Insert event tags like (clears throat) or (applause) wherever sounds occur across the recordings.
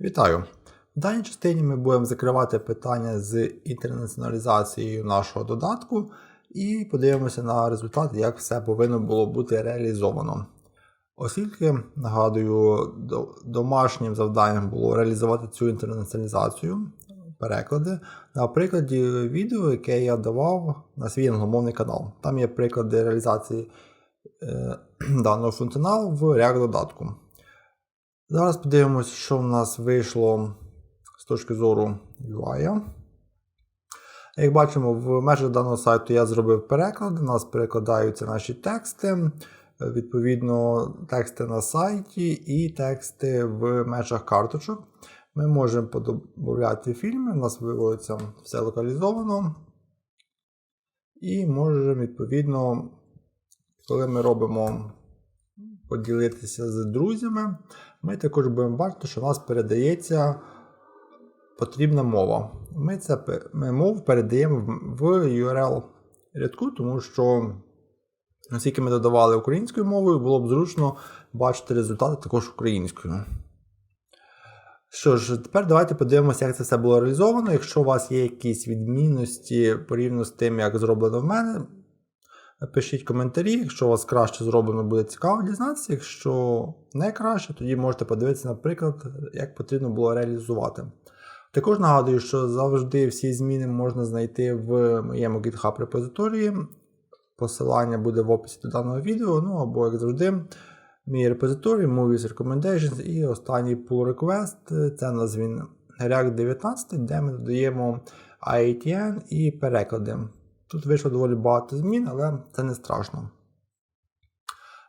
Вітаю! В даній частині ми будемо закривати питання з інтернаціоналізацією нашого додатку і подивимося на результат, як все повинно було бути реалізовано. Оскільки, нагадую, домашнім завданням було реалізувати цю інтернаціоналізацію, переклади, на прикладі відео, яке я давав на свій англомовний канал. Там є приклади реалізації е, (clears throat) даного функціоналу в React додатку. Зараз подивимося, що в нас вийшло з точки зору UI. Як бачимо, в межах даного сайту я зробив переклад, у нас перекладаються наші тексти, відповідно, тексти на сайті і тексти в межах карточок. Ми можемо подобавляти фільми, у нас виводиться все локалізовано. І можемо, відповідно, коли ми робимо поділитися з друзями, ми також будемо бачити, що у нас передається потрібна мова. Ми це ми мову передаємо в- URL рядку, тому що оскільки ми додавали українською мовою, було б зручно бачити результати також українською. Що ж, тепер давайте подивимося, як це все було реалізовано. Якщо у вас є якісь відмінності порівняно з тим, як зроблено в мене, Пишіть коментарі, якщо у вас краще зроблено, буде цікаво дізнатися. Якщо не краще, тоді можете подивитися, наприклад, як потрібно було реалізувати. Також нагадую, що завжди всі зміни можна знайти в моєму GitHub репозиторії. Посилання буде в описі до даного відео. Ну або, як завжди, мій репозиторій, Movies Recommendations і останній pull request це нас React 19, де ми додаємо IATN і переклади. Тут вийшло доволі багато змін, але це не страшно.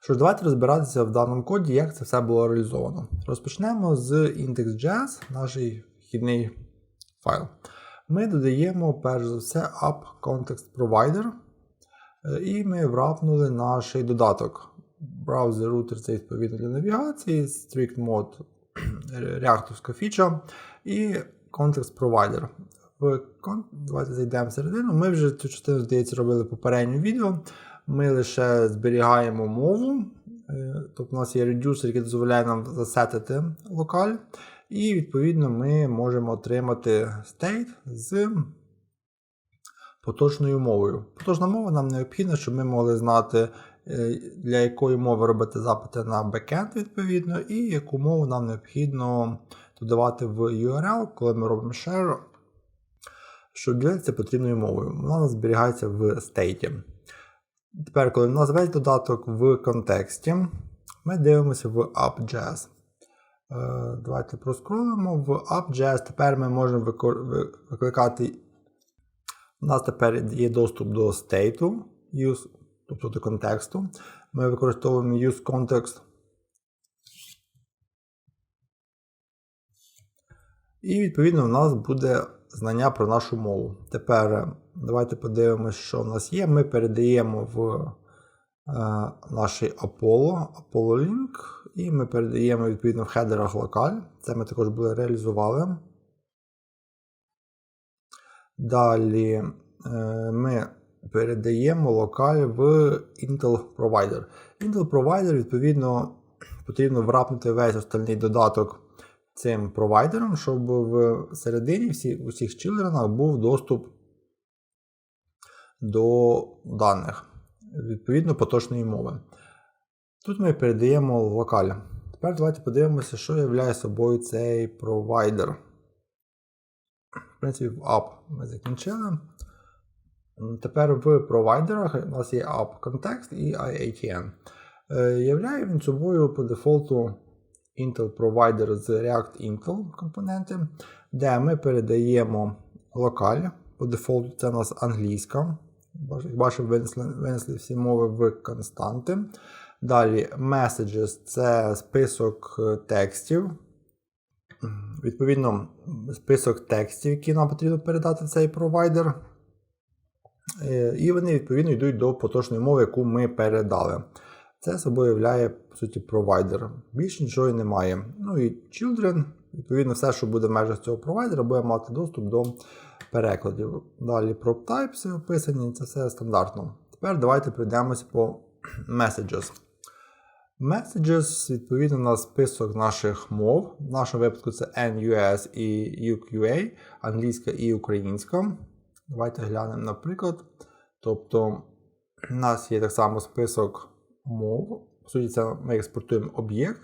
Що ж, давайте розбиратися в даному коді, як це все було реалізовано. Розпочнемо з index.js, наш вхідний файл. Ми додаємо, перш за все, app context provider. е, І ми врапнули наш додаток. Браузер router це відповідно для навігації, strict mode (clears throat) реакторська фіча і context provider. Кон- Давайте зайдемо всередину. Ми вже цю частину, здається, робили в попередньому відео. Ми лише зберігаємо мову. Е, Тобто у нас є редюсер, який дозволяє нам засетити локаль. І відповідно ми можемо отримати state з поточною мовою. Поточна мова нам необхідна, щоб ми могли знати, е, для якої мови робити запити на бекенд, відповідно, і яку мову нам необхідно додавати в URL, коли ми робимо share, що ділиться потрібною мовою. Вона зберігається в стейті. Тепер, коли в нас весь додаток в контексті, ми дивимося в app.js. Е, Давайте проскролимо в app.js. Тепер ми можемо викликати. У нас тепер є доступ до стейту, use, тобто до контексту. Ми використовуємо use context. І відповідно в нас буде знання про нашу мову. Тепер е, давайте подивимося, що в нас є. Ми передаємо в е, наш Apollo, Apollo Link, і ми передаємо відповідно в хедерах локаль. Це ми також були реалізували. Далі е, ми передаємо локаль в Intel Provider. Intel Provider, відповідно, потрібно врапнути весь остальний додаток цим провайдером, щоб в середині всі, у всіх чилдернах був доступ до даних, відповідно поточної мови. Тут ми передаємо локаль. Тепер давайте подивимося, що являє собою цей провайдер. В принципі, в app ми закінчили. Тепер в провайдерах у нас є app Context і IATN. Е, Являє він собою по дефолту Intel Provider з React Intel компоненти, де ми передаємо локаль. По дефолту це у нас англійська. Як бачимо, винесли, винесли всі мови в константи. Далі messages це список е, текстів. Відповідно, список текстів, які нам потрібно передати цей провайдер. Е, І вони відповідно йдуть до поточної мови, яку ми передали. Це собою являє, по суті, провайдер. Більше нічого і немає. Ну і children, відповідно, все, що буде в межах цього провайдера, буде мати доступ до перекладів. Далі prop types описані, це все стандартно. Тепер давайте пройдемося по (clears throat) messages. Messages, відповідно, на список наших мов. В нашому випадку це NUS і UQA, англійська і українська. Давайте глянемо наприклад. Тобто, у нас є так само список мов. По суті, це ми експортуємо об'єкт.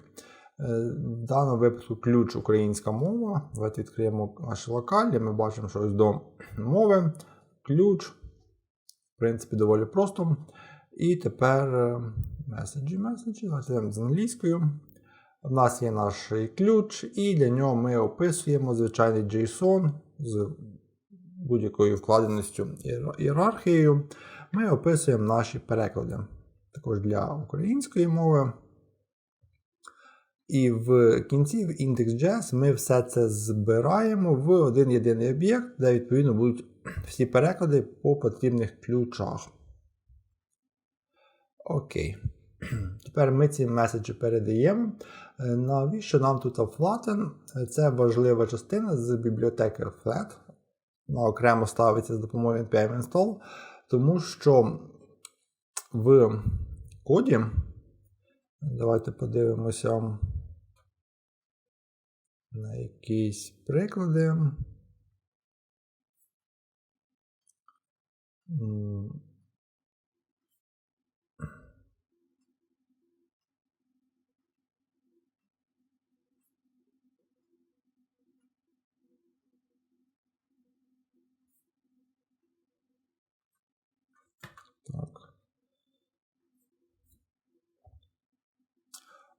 Е, В даному випадку ключ українська мова. Давайте відкриємо наші локалі. Ми бачимо, що ось до мови, ключ. В принципі, доволі просто. І тепер е, меседжі, меседжі. З англійською. У нас є наш ключ, і для нього ми описуємо звичайний JSON з будь-якою вкладеністю ієрархією. Ми описуємо наші переклади. Також для української мови. І в кінці в index.js ми все це збираємо в один єдиний об'єкт, де відповідно будуть всі переклади по потрібних ключах. Окей. Тепер ми ці меседжі передаємо. Е, Навіщо нам тут flatten? Це важлива частина з бібліотеки Flat. Вона окремо ставиться з допомогою npm install, тому що в коді. Давайте подивимося на якісь приклади.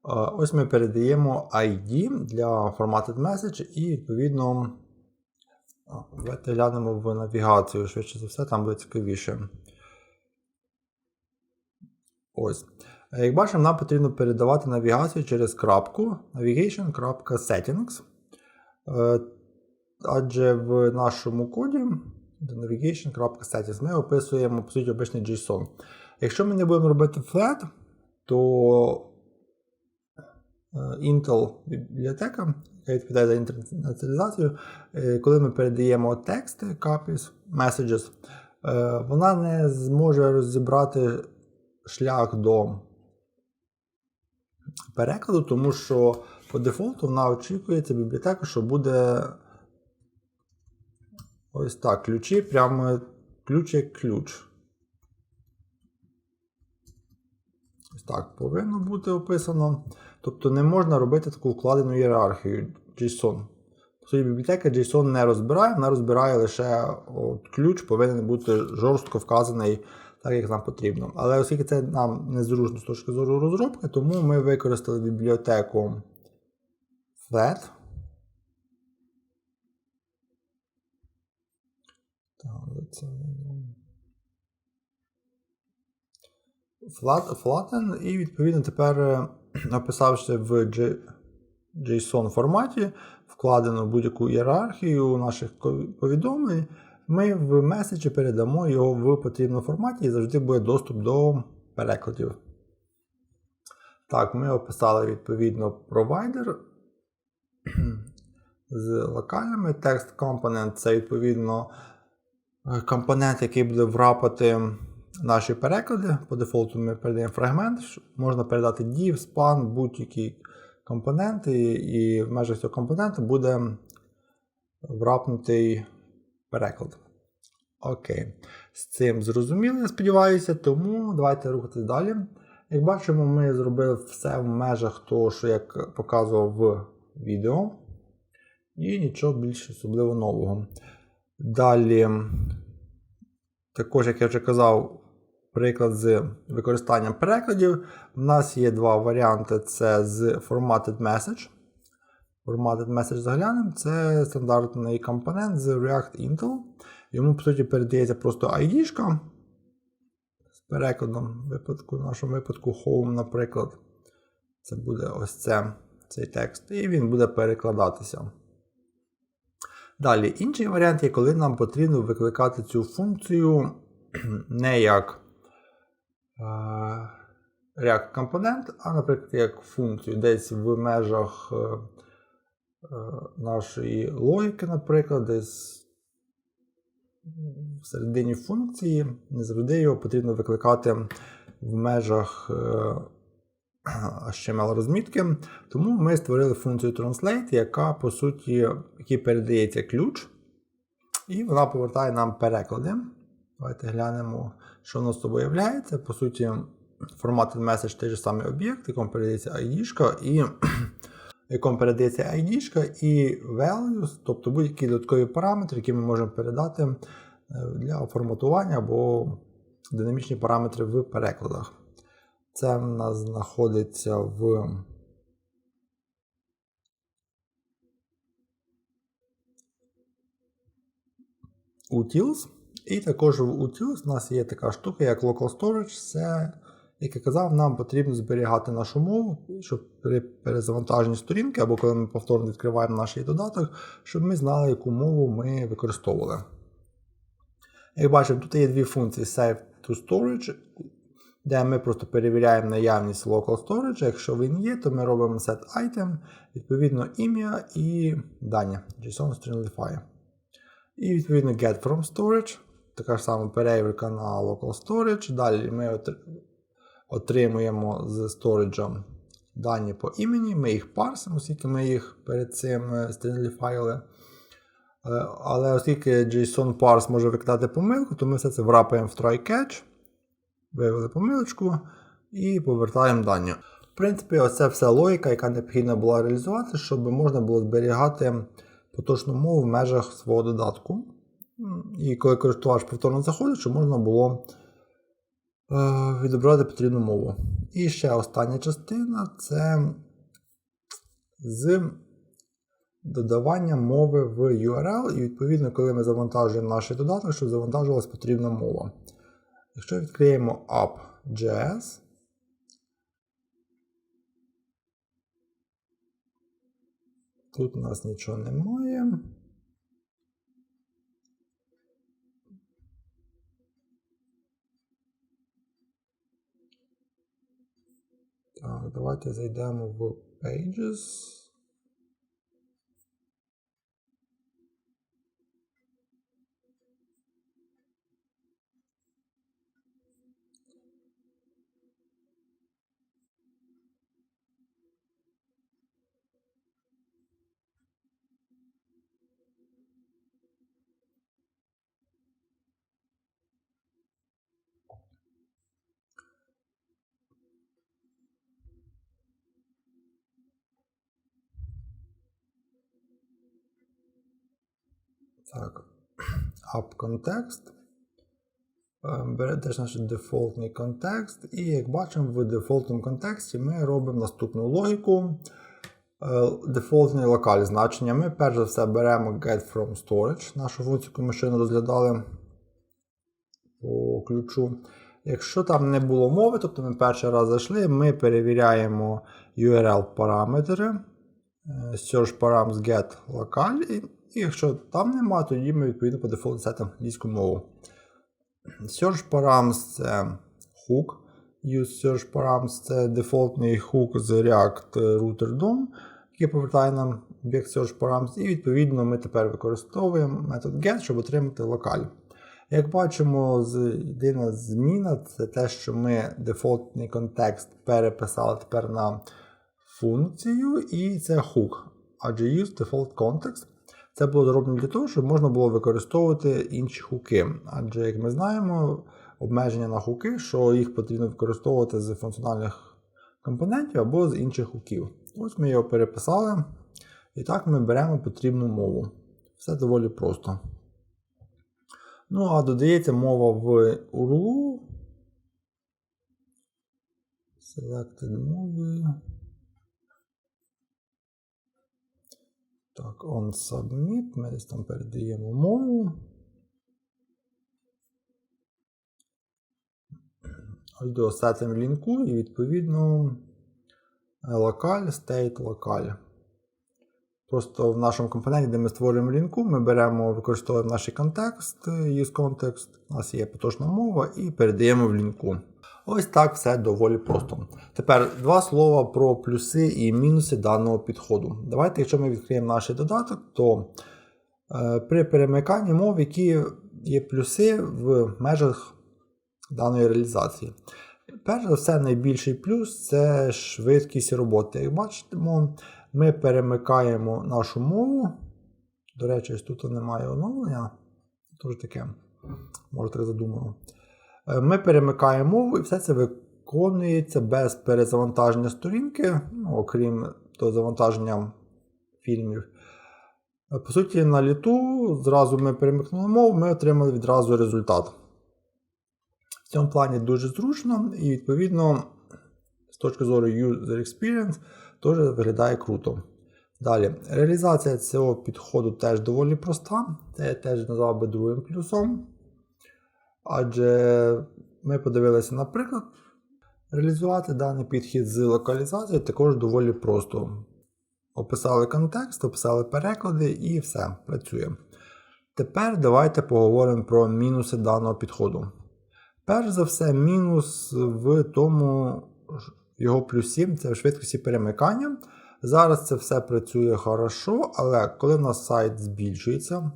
Ось ми передаємо ID для Formatted Message і відповідно давайте глянемо в навігацію, швидше за все, там буде цікавіше. Ось. Як бачимо, нам потрібно передавати навігацію через крапку navigation.settings. Е, Адже в нашому коді navigation.settings ми описуємо по суті обичний JSON. Якщо ми не будемо робити flat, то Intel бібліотека, яка відповідає за інтернаціоналізацію, е, коли ми передаємо тексти, copies, messages, е, вона не зможе розібрати шлях до перекладу, тому що по дефолту вона очікує ця бібліотека, що буде ось так, ключі, прямо ключ як ключ. Ось так повинно бути описано. Тобто не можна робити таку вкладену ієрархію JSON. По бібліотека JSON не розбирає, вона розбирає лише от, ключ, повинен бути жорстко вказаний так, як нам потрібно. Але оскільки це нам незручно з точки зору розробки, тому ми використали бібліотеку. Flat, flatten, і відповідно тепер е, (clears throat) написавши в JSON форматі, вкладено будь-яку ієрархію наших повідомлень, ми в меседжі передамо його в потрібному форматі і завжди буде доступ до перекладів. Так, ми описали відповідно провайдер (clears throat) з локальними. Text Component це відповідно компонент, який буде врапати наші переклади. По дефолту ми передаємо фрагмент. Можна передати div, span, будь-які компоненти, і в межах цього компоненту буде врапнутий переклад. Окей. З цим зрозуміло, я сподіваюся, тому давайте рухатись далі. Як бачимо, ми зробили все в межах того, що я показував в відео. І нічого більш особливо нового. Далі, також, як я вже казав, приклад з використанням перекладів. У нас є два варіанти: це з Formatted Message. Formatted Message заглянемо. Це стандартний компонент з React Intel. Йому, по суті, передається просто ID з перекладом, випадку, в нашому випадку Home, наприклад. Це буде ось це, цей текст. І він буде перекладатися. Далі, інший варіант є, коли нам потрібно викликати цю функцію (clears throat) не як React компонент, а, наприклад, як функцію десь в межах е, нашої логіки, наприклад, десь в функції. Не завжди його потрібно викликати в межах HTML розмітки. Тому ми створили функцію Translate, яка по суті передається ключ, і вона повертає нам переклади. Давайте глянемо, що в нас тут виявляється. По суті, формат message той же самий об'єкт, якому передається ID, і (clears throat) якому передається ID і values, тобто будь-які додаткові параметри, які ми можемо передати е, для форматування або динамічні параметри в перекладах. Це в нас знаходиться в utils. І також в utils у нас є така штука, як local storage. Це, як я казав, нам потрібно зберігати нашу мову, щоб при перезавантаженні сторінки, або коли ми повторно відкриваємо наш додаток, щоб ми знали, яку мову ми використовували. Як бачимо, тут є дві функції Save to Storage, де ми просто перевіряємо наявність local storage. Якщо він є, то ми робимо set item, відповідно ім'я і дані JSON Stringify. І відповідно get from storage. Така ж сама перевірка на local storage. Далі ми отримуємо з storage дані по імені, ми їх парсимо, оскільки ми їх перед цим стрінгліфайли. Але оскільки JSON parse може викидати помилку, то ми все це врапаємо в try-catch, виявили помилочку і повертаємо дані. В принципі, оце все логіка, яка необхідна була реалізувати, щоб можна було зберігати поточну мову в межах свого додатку. І коли користувач повторно заходить, щоб можна було е, відобрати потрібну мову. І ще остання частина це з додавання мови в URL, і відповідно, коли ми завантажуємо наш додаток, щоб завантажувалась потрібна мова. Якщо відкриємо app.js, тут у нас нічого немає. Так, давайте зайдемо в Pages. Так, (clears throat) app контекст. Бере теж наш дефолтний контекст. І як бачимо, в дефолтному контексті ми робимо наступну логіку. Е, дефолтний локаль значення. Ми перш за все беремо get from storage, нашу функцію, яку ми щойно розглядали по ключу. Якщо там не було мови, тобто ми перший раз зайшли, ми перевіряємо URL-параметри, е, search params get local. І якщо там нема, тоді ми відповідно по дефолту сетимо англійську мову. Search params це hook. Use search params це дефолтний хук з React Router DOM, який повертає нам об'єкт search params. І відповідно ми тепер використовуємо метод get, щоб отримати локаль. Як бачимо, єдина зміна це те, що ми дефолтний контекст переписали тепер на функцію, і це hook. Адже use default context. Це було зроблено для того, щоб можна було використовувати інші хуки. Адже, як ми знаємо, обмеження на хуки, що їх потрібно використовувати з функціональних компонентів або з інших хуків. Ось ми його переписали. І так ми беремо потрібну мову. Все доволі просто. Ну, а додається мова в URL. Selected movie. Так, on submit, ми десь там передаємо мову. Ось до setting лінку і відповідно локаль, state локаль. Просто в нашому компоненті, де ми створюємо лінку, ми беремо, використовуємо наш контекст, use context, у нас є поточна мова, і передаємо в лінку. Ось так все доволі просто. Тепер два слова про плюси і мінуси даного підходу. Давайте, якщо ми відкриємо наш додаток, то е, при перемиканні мов, які є плюси в межах даної реалізації. Перш за все, найбільший плюс це швидкість роботи. Як бачимо, ми перемикаємо нашу мову. До речі, тут немає оновлення. Тож таке, може так задумано. Е, Ми перемикаємо мову і все це виконується без перезавантаження сторінки, ну, окрім того завантаження фільмів. Е, По суті, на літу зразу ми перемикнули мову, ми отримали відразу результат. В цьому плані дуже зручно і, відповідно, з точки зору user experience, теж виглядає круто. Далі, реалізація цього підходу теж доволі проста. Це я теж назвав би другим плюсом. Адже ми подивилися, наприклад, реалізувати даний підхід з локалізації також доволі просто. Описали контекст, описали переклади і все, працює. Тепер давайте поговоримо про мінуси даного підходу. Перш за все, мінус в тому, його плюсі це в швидкості перемикання. Зараз це все працює хорошо, але коли в нас сайт збільшується,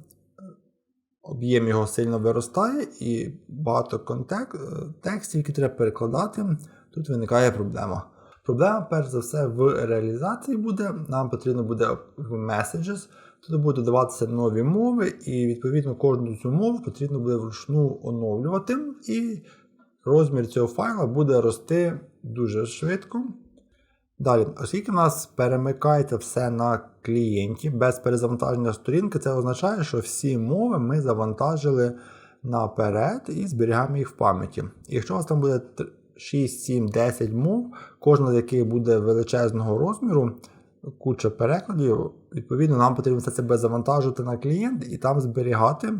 об'єм його сильно виростає і багато контек... текстів, які треба перекладати, тут виникає проблема. Проблема, перш за все, в реалізації буде. Нам потрібно буде в Messages, туди будуть додаватися нові мови, і відповідно кожну цю мову потрібно буде вручну оновлювати, і розмір цього файла буде рости дуже швидко. Далі, оскільки в нас перемикається все на клієнті без перезавантаження сторінки, це означає, що всі мови ми завантажили наперед і зберігаємо їх в пам'яті. Якщо у вас там буде 6, 7, 10 мов, кожна з яких буде величезного розміру, куча перекладів, відповідно, нам потрібно все це завантажити на клієнт і там зберігати,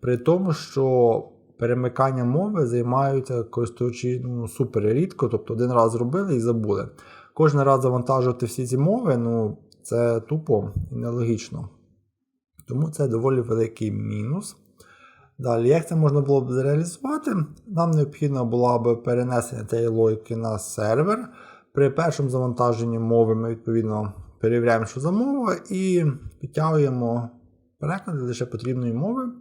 при тому, що перемикання мови займаються користувачі ну, супер рідко, тобто один раз зробили і забули. Кожен раз завантажувати всі ці мови, ну, це тупо і нелогічно. Тому це доволі великий мінус. Далі, як це можна було б зреалізувати? Нам необхідно було б перенесення цієї логіки на сервер. При першому завантаженні мови ми відповідно перевіряємо, що за мова, і підтягуємо переклади лише потрібної мови.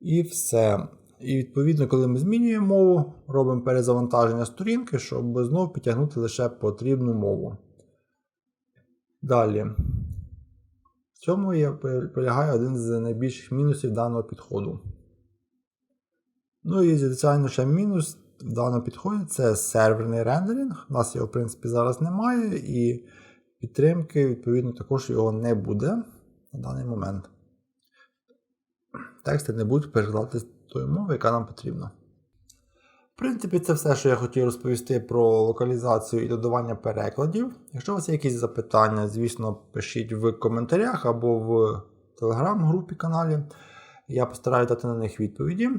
І все. І відповідно, коли ми змінюємо мову, робимо перезавантаження сторінки, щоб знову підтягнути лише потрібну мову. Далі. В цьому є, полягає один з найбільших мінусів даного підходу. Ну і, звичайно, ще мінус в даному підході це серверний рендеринг. У нас його, в принципі, зараз немає, і підтримки, відповідно, також його не буде на даний момент. Тексти не будуть перекладати з тої мови, яка нам потрібна. В принципі, це все, що я хотів розповісти про локалізацію і додавання перекладів. Якщо у вас є якісь запитання, звісно, пишіть в коментарях або в телеграм-групі каналі. Я постараюся дати на них відповіді.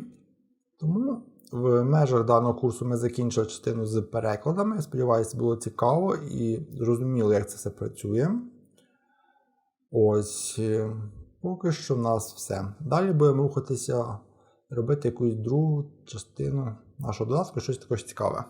Тому в межах даного курсу ми закінчили частину з перекладами. Сподіваюся, було цікаво і зрозуміло, як це все працює. Ось, е, поки що в нас все. Далі будемо рухатися, робити якусь другу частину нашого додатку, щось також цікаве.